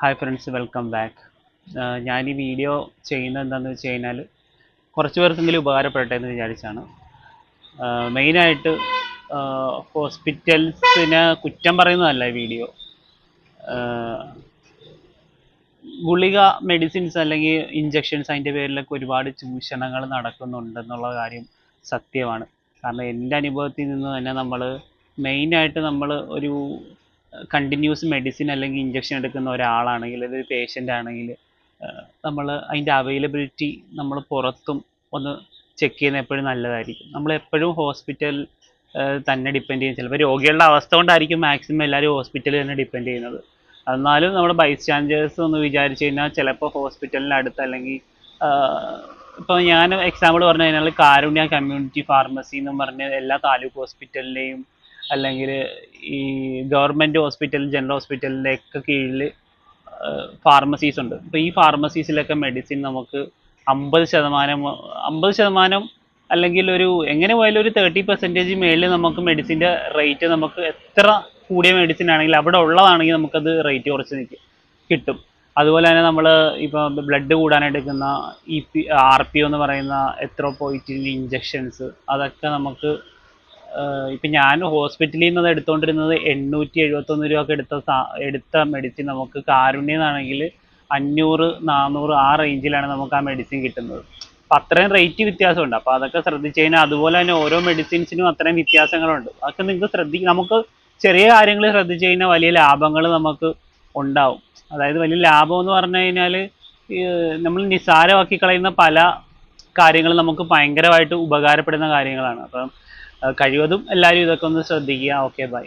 Hi friends welcome back ഞാൻ ഈ video ചെയ്യുന്നത് എന്താണെന്ന് വെച്ച് കഴിഞ്ഞാൽ കുറച്ച് പേർക്കെങ്കിലും ഉപകാരപ്പെടട്ടെ എന്ന് വിചാരിച്ചാണ്. മെയിനായിട്ട് ഹോസ്പിറ്റൽസിനെ കുറ്റം പറയുന്നതല്ല ഈ വീഡിയോ ഗുളിക മെഡിസിൻസ് അല്ലെങ്കിൽ ഇഞ്ചെക്ഷൻസ് അതിന്റെ പേരിലൊക്കെ ഒരുപാട് ചൂഷണങ്ങൾ നടക്കുന്നുണ്ടെന്നുള്ള കാര്യം സത്യമാണ്. കാരണം എന്റെ അനുഭവത്തിൽ നിന്ന് തന്നെ നമ്മൾ മെയിനായിട്ട് നമ്മൾ ഒരു കണ്ടിന്യൂസ് മെഡിസിൻ അല്ലെങ്കിൽ ഇഞ്ചക്ഷൻ എടുക്കുന്ന ഒരാളാണെങ്കിൽ അതൊരു പേഷ്യന്റ് ആണെങ്കിൽ നമ്മൾ അതിന്റെ അവൈലബിലിറ്റി നമ്മൾ പുറത്തും ഒന്ന് ചെക്ക് ചെയ്യുന്ന എപ്പോഴും നല്ലതായിരിക്കും. നമ്മൾ എപ്പോഴും ഹോസ്പിറ്റൽ തന്നെ ഡിപ്പെൻഡ് ചെയ്യും ചിലപ്പോൾ രോഗികളുടെ അവസ്ഥ കൊണ്ടായിരിക്കും മാക്സിമം എല്ലാവരും ഹോസ്പിറ്റലിൽ തന്നെ ഡിപ്പെൻഡ് ചെയ്യുന്നത്. എന്നാലും നമ്മുടെ ബൈസ്റ്റാൻഡേഴ്സ് ഒന്ന് വിചാരിച്ചു കഴിഞ്ഞാൽ ചിലപ്പോൾ ഹോസ്പിറ്റലിന്റെ അടുത്ത് അല്ലെങ്കിൽ ഇപ്പോൾ ഞാൻ എക്സാമ്പിൾ പറഞ്ഞു കഴിഞ്ഞാൽ കാരുണ്യ കമ്മ്യൂണിറ്റി ഫാർമസി എന്ന് പറഞ്ഞ് എല്ലാ താലൂക്ക് ഹോസ്പിറ്റലിലെയും അല്ലെങ്കിൽ ഈ ഗവൺമെന്റ് ഹോസ്പിറ്റൽ ജനറൽ ഹോസ്പിറ്റലിന്റെ ഒക്കെ കീഴിൽ ഫാർമസീസ് ഉണ്ട്. അപ്പോൾ ഈ ഫാർമസീസിലൊക്കെ മെഡിസിൻ നമുക്ക് അമ്പത് ശതമാനം അമ്പത് ശതമാനം അല്ലെങ്കിൽ ഒരു എങ്ങനെ പോയാലും ഒരു തേർട്ടി പെർസെന്റേജ് മേളിൽ നമുക്ക് മെഡിസിന്റെ റേറ്റ് നമുക്ക് എത്ര കൂടിയ മെഡിസിൻ ആണെങ്കിൽ അവിടെ ഉള്ളതാണെങ്കിൽ നമുക്കത് റേറ്റ് കുറച്ച് നിൽക്കും കിട്ടും. അതുപോലെ തന്നെ നമ്മൾ ഇപ്പോൾ blood കൂടാനെടുക്കുന്ന E P R P O എന്ന് പറയുന്ന എത്ര പോയിറ്റിന്റെ ഇഞ്ചെക്ഷൻസ് അതൊക്കെ നമുക്ക് ഇപ്പം ഞാൻ ഹോസ്പിറ്റലിൽ നിന്ന് എടുത്തുകൊണ്ടിരുന്നത് എണ്ണൂറ്റി എഴുപത്തൊന്ന് രൂപ എടുത്ത എടുത്ത മെഡിസിൻ നമുക്ക് കാരുണ്യെന്നാണെങ്കിൽ അഞ്ഞൂറ് നാനൂറ് ആ റേഞ്ചിലാണ് നമുക്ക് ആ മെഡിസിൻ കിട്ടുന്നത്. അപ്പം അത്രയും റേറ്റ് വ്യത്യാസമുണ്ട്. അപ്പോൾ അതൊക്കെ ശ്രദ്ധിച്ച് കഴിഞ്ഞാൽ അതുപോലെ തന്നെ ഓരോ മെഡിസിൻസിനും അത്രയും വ്യത്യാസങ്ങളുണ്ട്. അതൊക്കെ നിങ്ങൾക്ക് ശ്രദ്ധി നമുക്ക് ചെറിയ കാര്യങ്ങൾ ശ്രദ്ധിച്ച് കഴിഞ്ഞാൽ വലിയ ലാഭങ്ങൾ നമുക്ക് ഉണ്ടാവും. അതായത് വലിയ ലാഭം എന്ന് പറഞ്ഞു കഴിഞ്ഞാൽ നമ്മൾ നിസ്സാരമാക്കി കളയുന്ന പല കാര്യങ്ങൾ നമുക്ക് ഭയങ്കരമായിട്ട് ഉപകാരപ്പെടുന്ന കാര്യങ്ങളാണ്. അപ്പം കഴിവതും എല്ലാവരും ഇതൊക്കെ ഒന്ന് ശ്രദ്ധിക്കുക. Okay bye